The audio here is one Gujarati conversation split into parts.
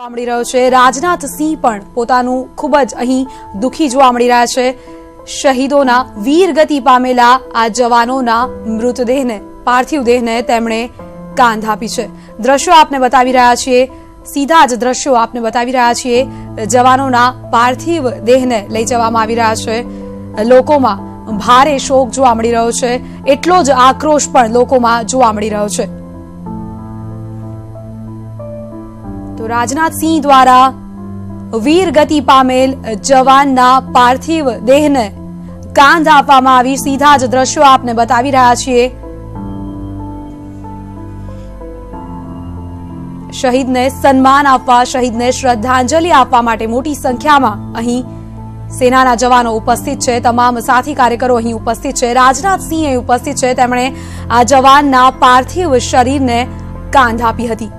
જોવા મળી રહ્યો છે. રાજનાથ સિંહ પણ પોતાનું ખૂબ જ અહીં દુઃખી જોવા મળી રહ્યા છે. શહીદોના વીર ગતિ પામેલા આ જવાનોના મૃતદેહને, પાર્થિવ દેહને તેમણે કાંધ આપી છે. દ્રશ્યો આપને બતાવી રહ્યા છીએ. સીધા જ દ્રશ્યો આપને બતાવી રહ્યા છીએ. જવાનોના પાર્થિવ દેહને લઈ જવામાં આવી રહ્યા છે. લોકોમાં ભારે શોક જોવા મળી રહ્યો છે. એટલો જ આક્રોશ પણ લોકોમાં જોવા મળી રહ્યો છે. તો રાજનાથસિંહ દ્વારા વીર ગતિ પામેલ જવાનના પાર્થિવ દેહને કાંધ આપવામાં આવી, સીધા જ દ્રશ્યો આપને બતાવી રહ્યા છીએ. શહીદને સન્માન આપવા, શહીદને શ્રદ્ધાંજલિ આપવા માટે મોટી સંખ્યામાં અહીં સેનાના જવાનો ઉપસ્થિત છે. તમામ સાથી કાર્યકરો અહીં ઉપસ્થિત છે. રાજનાથસિંહ અહીં ઉપસ્થિત છે. તેમણે આ જવાનના પાર્થિવ શરીરને કાંધ આપી હતી.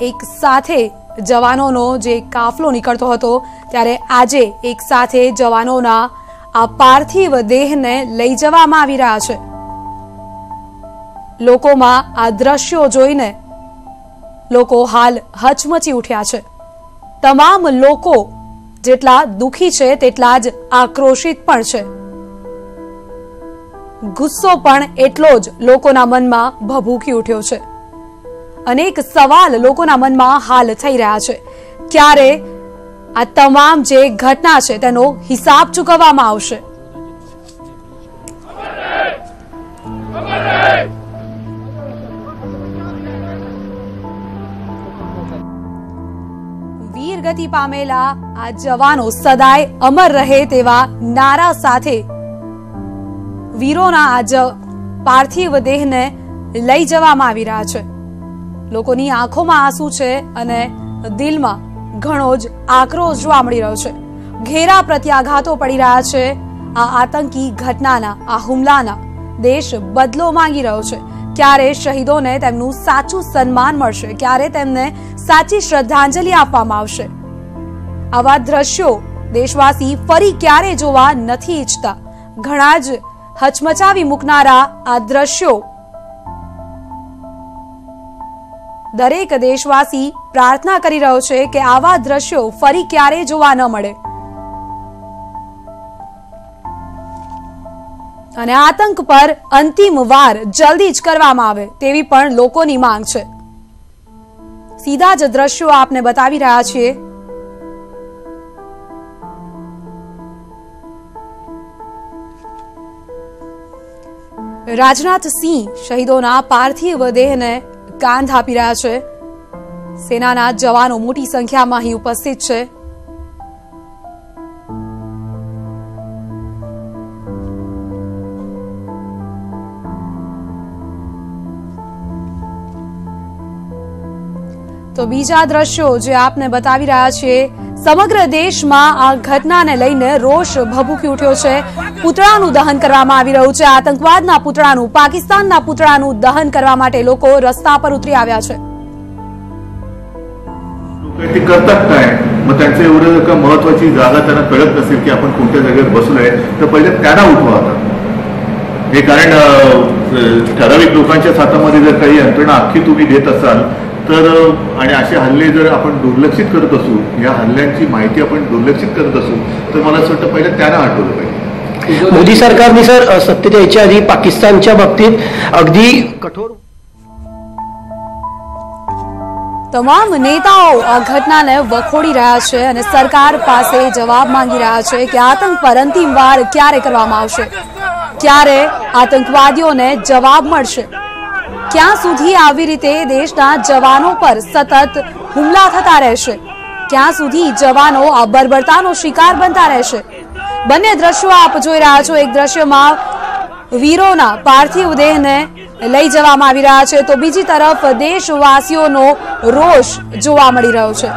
એક સાથે જવાનોનો જે કાફલો નીકળતો હતો, ત્યારે આજે એક સાથે જવાનોના આ પાર્થિવ દેહને લઈ જવામાં આવી રહ્યા છે. લોકોમાં આ દ્રશ્યો જોઈને લોકો હાલ હચમચી ઉઠ્યા છે. તમામ લોકો જેટલા દુખી છે, તેટલા જ આક્રોશિત પણ છે. ગુસ્સો પણ એટલો જ લોકોના મનમાં ભભૂકી ઉઠ્યો છે. અનેક સવાલ લોકોના મનમાં હાલ થઈ રહ્યા છે. ક્યારે આ તમામ જે ઘટના છે તેનો હિસાબ ચૂકવવામાં આવશે? વીરગતિ પામેલા આ જવાનો સદાય અમર રહે તેવા નારા સાથે વીરોના આ જ પાર્થિવ દેહને લઈ જવામાં આવી રહ્યા છે. લોકોની આંખોમાં આંસુ છે અને દિલમાં ઘણો જ આક્રોશ જોવા મળી રહ્યો છે. ઘેરા પ્રત્યાઘાતો પડી રહ્યા છે. આ આતંકી ઘટનાના, આ હુમલાના દેશ બદલો માંગી રહ્યો છે. ક્યારે શહીદોને તેમનું સાચું સન્માન મળશે? ક્યારે તેમને સાચી શ્રદ્ધાંજલિ આપવામાં આવશે? આવા દ્રશ્યો દેશવાસી ફરી ક્યારે જોવા નથી ઈચ્છતા? ઘણા જ હચમચાવી મૂકનારા આ દ્રશ્યો દરેક દેશવાસી પ્રાર્થના કરી રહ્યો છે કે આવા દ્રશ્યો ફરી ક્યારે જોવા ન મળે. અને આતંક પર અંતિમ વાર જલ્દી જ કરવામાં આવે તેવી પણ લોકોની માંગ છે. સીધા જ દ્રશ્યો આપને બતાવી રહ્યા છીએ. રાજનાથ સિંહ શહીદોના પાર્થિવ દેહને કાંધ આપી રહ્યા છે. સેનાના જવાનો મોટી સંખ્યામાં અહીં ઉપસ્થિત છે. તો બીજા દ્રશ્યો જે આપને બતાવી રહ્યા છીએ સમગ્ર દેશમાં આ ઘટનાને લઈને રોષ ભભૂકી ઉઠ્યો છે પુતળાનું દહન કરવામાં આવી રહ્યું છે આતંકવાદના પુતળાનું પાકિસ્તાનના પુતળાનું દહન કરવા માટે લોકો રસ્તા પર ઉતરી આવ્યા છે ते करतात काय मग त्यांचं एवढं का महत्वाची जागा त्यांना कळत नसेल की आपण कोणत्या जागेवर बसलोय तर पहिले त्यांना उठवा आता हे कारण ठराविक लोकांच्याच हातामध्ये जर काही यंत्रणा अख्खी तुम्ही घेत असाल तर अं, आणि असे हल्ले जर आपण दुर्लक्षित करत असू या हल्ल्यांची माहिती आपण दुर्लक्षित करत असू तर मला असं वाटतं पहिले त्यांना आठवलं पाहिजे मोदी सरकारने सर अ, सत्तेत यायच्या आधी पाकिस्तानच्या बाबतीत अगदी कठोर તમામ નેતાઓ આ ઘટનાને વખોડી રહ્યા છે અને સરકાર પાસે જવાબ માંગી રહ્યા છે કે આતંક પર અંતિમ વાર ક્યારે કરવામાં આવશે ક્યારે આતંકવાદીઓને જવાબ મળશે ક્યાં સુધી આવી રીતે દેશના જવાનો પર સતત હુમલા થતા રહેશે? ક્યાં સુધી જવાનો આ શિકાર બનતા રહેશે? બંને દ્રશ્યો આપ જોઈ રહ્યા છો. એક દ્રશ્યમાં વીરોના પાર્થિવ દેહને લઈ જવામાં આવી રહ્યા છે. તો બીજી તરફ દેશવાસીઓનો રોષ જોવા મળી રહ્યો છે.